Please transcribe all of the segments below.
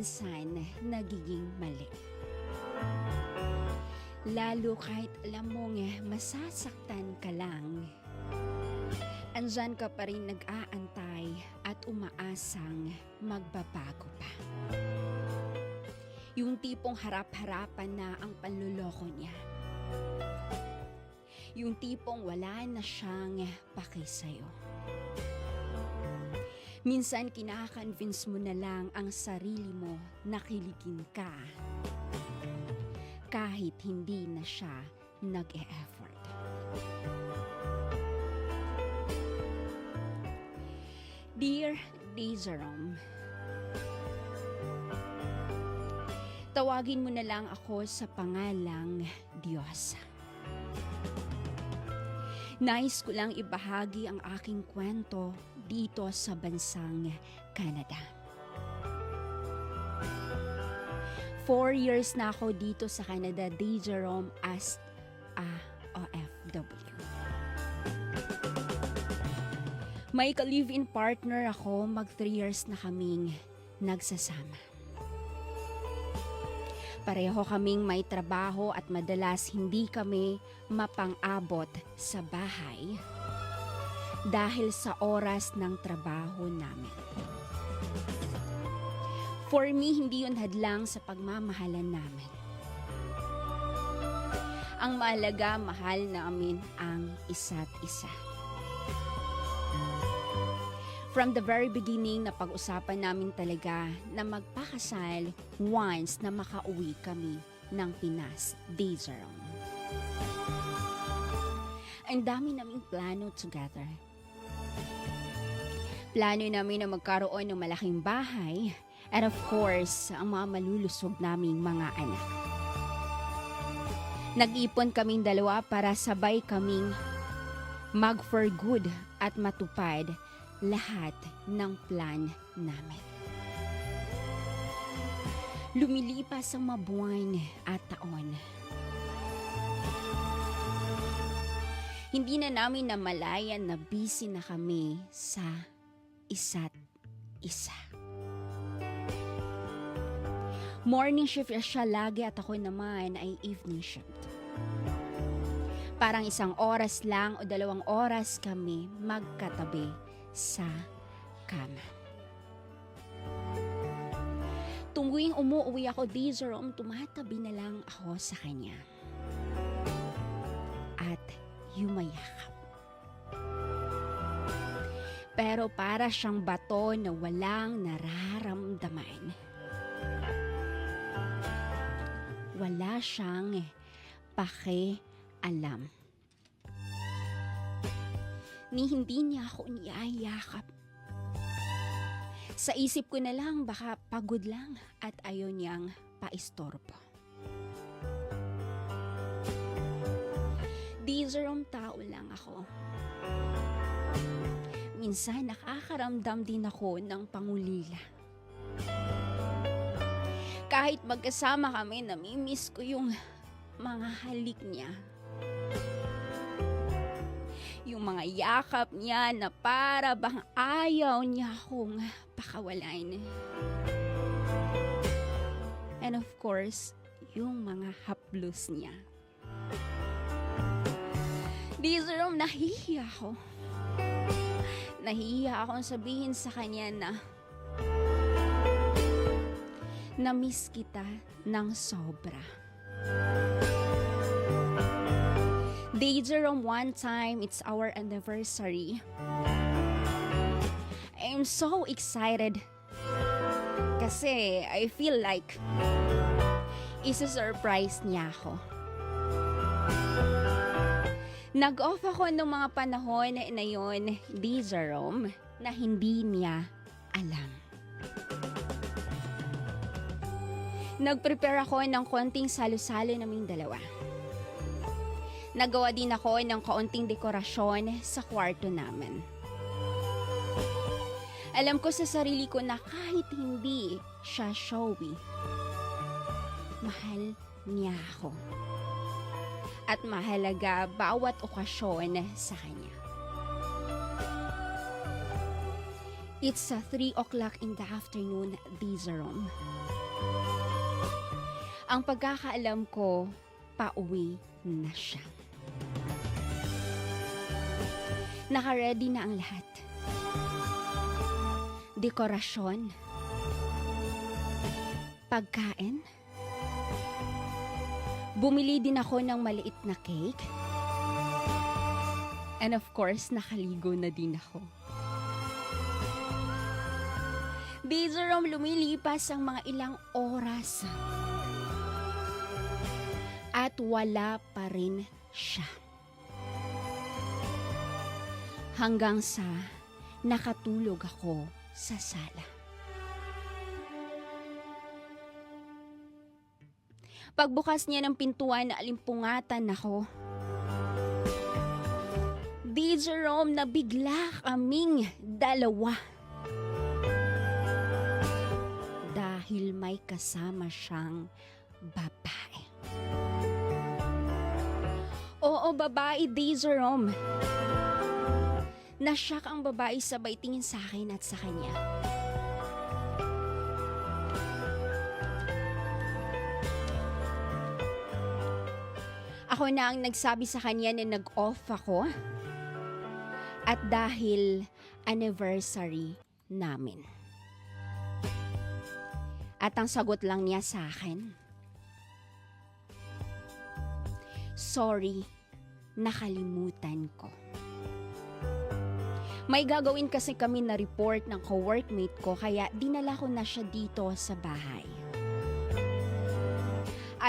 minsan nagiging mali. Lalo kahit alam mong masasaktan ka lang. Andyan ka pa rin nag-aantay at umaasang magbabago pa. Yung tipong harap-harapan na ang panluloko niya. Yung tipong wala na siyang paki sa'yo. Minsan kinaka-convince mo na lang ang sarili mo na kiligin ka kahit hindi na siya nag-e-effort. Dear D. Jerome, tawagin mo na lang ako sa pangalang Diyos. Nais ko lang ibahagi ang aking kwento dito sa bansang Canada. Four years na ako dito sa Canada, D. Jerome, as a OFW. May ka-live-in partner ako, mag three years na kaming nagsasama. Pareho kaming may trabaho at madalas hindi kami mapang-abot sa bahay dahil sa oras ng trabaho namin. For me, hindi yun hadlang sa pagmamahalan namin. Ang mahalaga, mahal namin ang isa't isa. From the very beginning, na pag-usapan namin talaga na magpakasal once na makauwi kami ng Pinas, Jerome. Ang dami naming plano together. Plano namin na magkaroon ng malaking bahay at of course, ang mga malulusog naming mga anak. Nag-ipon kaming dalawa para sabay kaming mag for good at matupad lahat ng plan namin. Lumilipas ang mga buwan at taon. Hindi na namin namalayan na busy na kami sa isa't isa. Morning shift siya lagi at ako naman ay evening shift. Parang isang oras lang o dalawang oras kami magkatabi sa kama. Tungwing umuwi ako di Jerome, tumatabi na lang ako sa kanya. At yumayakap. Pero para siyang bato na walang nararamdaman. Wala siyang pake-alam ni hindi niya ako niyayakap. Sa isip ko na lang baka pagod lang at ayaw niyang paistorbo. Di Jerome tao lang ako. Minsan nakakaramdam din ako ng pangulila. Kahit magkasama kami, namimiss ko yung mga halik niya yung mga yakap niya na para bang ayaw niya akong pakawalan. And of course, yung mga haplos niya. Dizerom, nahihiya ako. Nahihiya akong sabihin sa kanya na na-miss kita ng sobra. Day Jerome, one time, it's our anniversary. I'm so excited. Kasi I feel like isa-surprise niya ako. Nag-off ako ng mga panahon na yon, di Jerome, na hindi niya alam. Nag-prepare ako ng konting salo-salo naming dalawa. Nagawa din ako ng kaunting dekorasyon sa kwarto namin. Alam ko sa sarili ko na kahit hindi siya showy, mahal niya ako. At mahalaga bawat okasyon sa kanya. It's uh, 3 o'clock in the afternoon, D. Jerome. Ang pagkakaalam ko, pauwi na siya. Naka-ready na ang lahat. Dekorasyon. Pagkain. Bumili din ako ng maliit na cake. And of course, nakaligo na din ako. Di lumilipas ang mga ilang oras. At wala pa rin siya. Hanggang sa nakatulog ako sa sala. Pagbukas niya ng pintuan, alimpungatan ako. Di Jerome, nabigla kaming dalawa. Dahil may kasama siyang babae. Oo, babae, Di Jerome. Nasyak ang babae sabay tingin sa akin at sa kanya. Ako na ang nagsabi sa kanya na nag-off ako. At dahil anniversary namin. At ang sagot lang niya sa akin, Sorry, nakalimutan ko. May gagawin kasi kami na report ng co-workmate ko kaya dinala ko na siya dito sa bahay.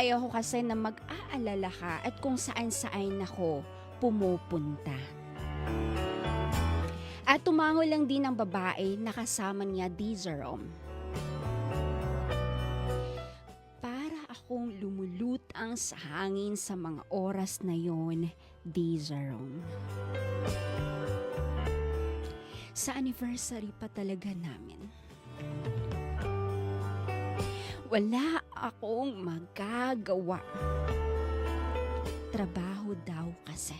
Ayaw ko kasi na mag-aalala ka at kung saan-saan ako pumupunta. At tumango lang din ang babae na kasama niya di Jerome. Para akong lumulutang sa hangin sa mga oras na yon, di Jerome. Sa anniversary pa talaga namin. Wala akong magagawa. Trabaho daw kasi.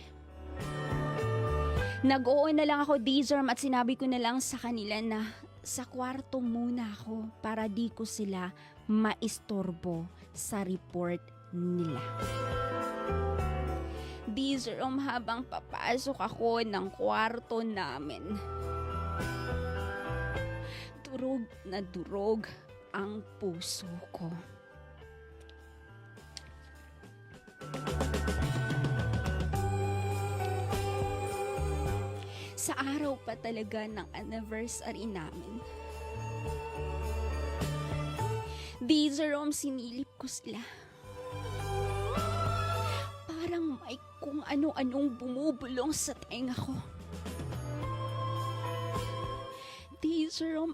Nag-oo na lang ako, Dizerm, at sinabi ko na lang sa kanila na sa kwarto muna ako para di ko sila maistorbo sa report nila. Dizerm, habang papasok ako ng kwarto namin. Durog na durog ang puso ko. Sa araw pa talaga ng anniversary namin. Di Jerome, sinilip ko sila. Parang may kung ano-anong bumubulong sa tenga ko.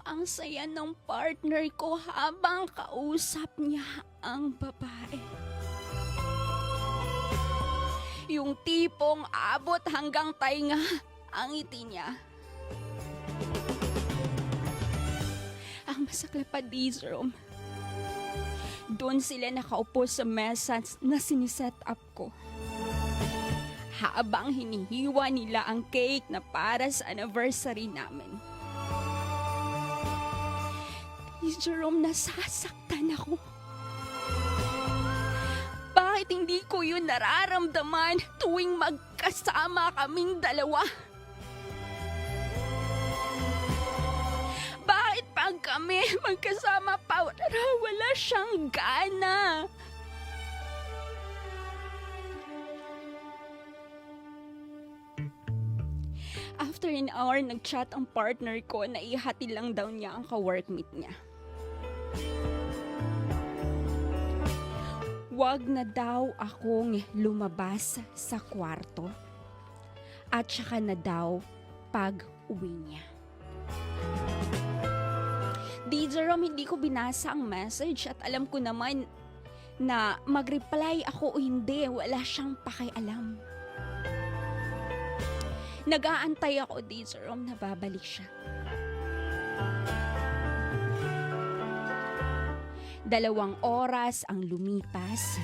Ang saya ng partner ko habang kausap niya ang babae. Yung tipong abot hanggang tainga ang ngiti niya. Ang masakla pa, di Jerome. Doon sila nakaupo sa mesa na siniset up ko. Habang hinihiwa nila ang cake na para sa anniversary namin. Ni Jerome, nasasaktan ako. Bakit hindi ko yun nararamdaman tuwing magkasama kaming dalawa? Bakit pag kami magkasama pa, wala siyang gana? After an hour, nag-chat ang partner ko na ihati lang daw niya ang ka-workmate niya. Huwag na daw akong lumabas sa kwarto. At saka na daw pag uwi niya. Di hindi ko binasa ang message at alam ko naman na mag-reply ako o hindi, wala siyang pakialam. Nag-aantay ako, di na babalik siya. Dalawang oras ang lumipas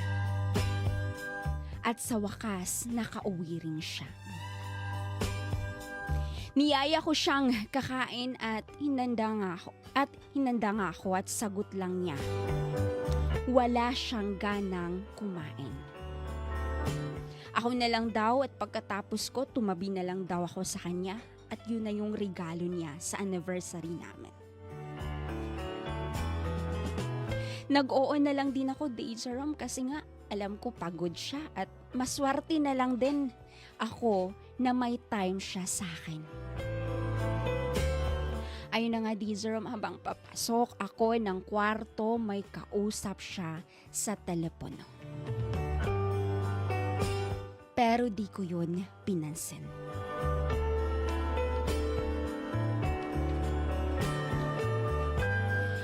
at sa wakas nakauwi rin siya. Niyaya ko siyang kakain at hinanda nga ako. At hinanda nga ako at sagot lang niya. Wala siyang ganang kumain. Ako na lang daw at pagkatapos ko, tumabi na lang daw ako sa kanya at yun na yung regalo niya sa anniversary namin. Nag-oo na lang din ako, Dejarom, kasi nga alam ko pagod siya at maswerte na lang din ako na may time siya sa akin. Ayun na nga, Dejarom, habang papasok ako ng kwarto, may kausap siya sa telepono. Pero di ko yun pinansin.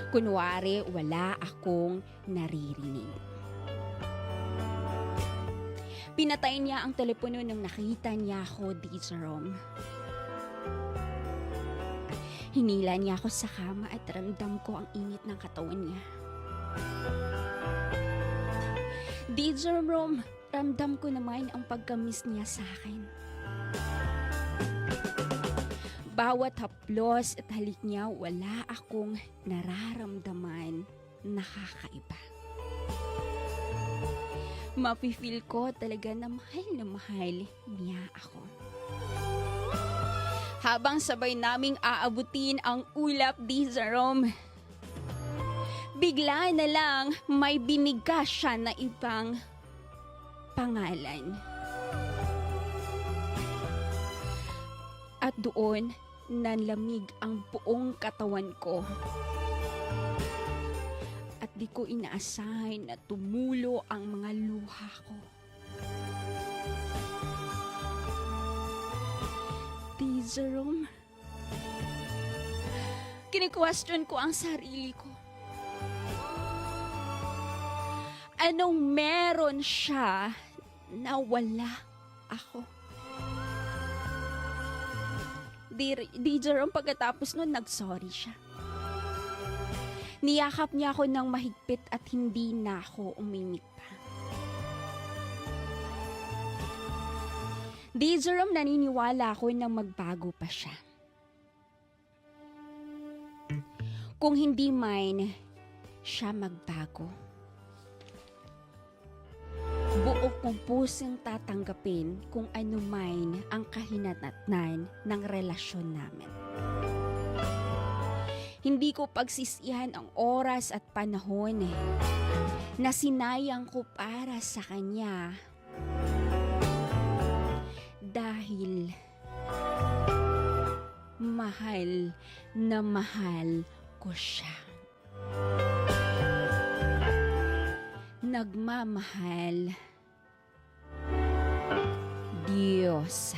Kunwari, wala akong naririnig. Pinatay niya ang telepono nang nakita niya ako, di Jerome. Hinila niya ako sa kama at ramdam ko ang init ng katawan niya. Di Jerome, ramdam ko naman ang pagkamis niya sa akin. Bawat haplos at halik niya, wala akong nararamdaman na kakaiba. Mapifeel ko talaga na mahal na mahal niya ako. Habang sabay naming aabutin ang ulap di Jerome, bigla na lang may binigas siya na ibang pangalan. At doon, nanlamig ang buong katawan ko. At di ko inaasahan na tumulo ang mga luha ko. Di, Jerome. Kini-question ko ang sarili ko. Anong meron siya na wala ako? Di Jerome pagkatapos nun, nag-sorry siya. Niyakap niya ako ng mahigpit at hindi na ako umimik pa. Di Jerome naniniwala ako na magbago pa siya. Kung hindi man siya magbago, buo kong pusong tatanggapin kung ano man ang kahinatnan ng relasyon namin. Hindi ko pagsisihan ang oras at panahon eh, na sinayang ko para sa kanya dahil mahal na mahal ko siya. Nagmamahal Diyosa.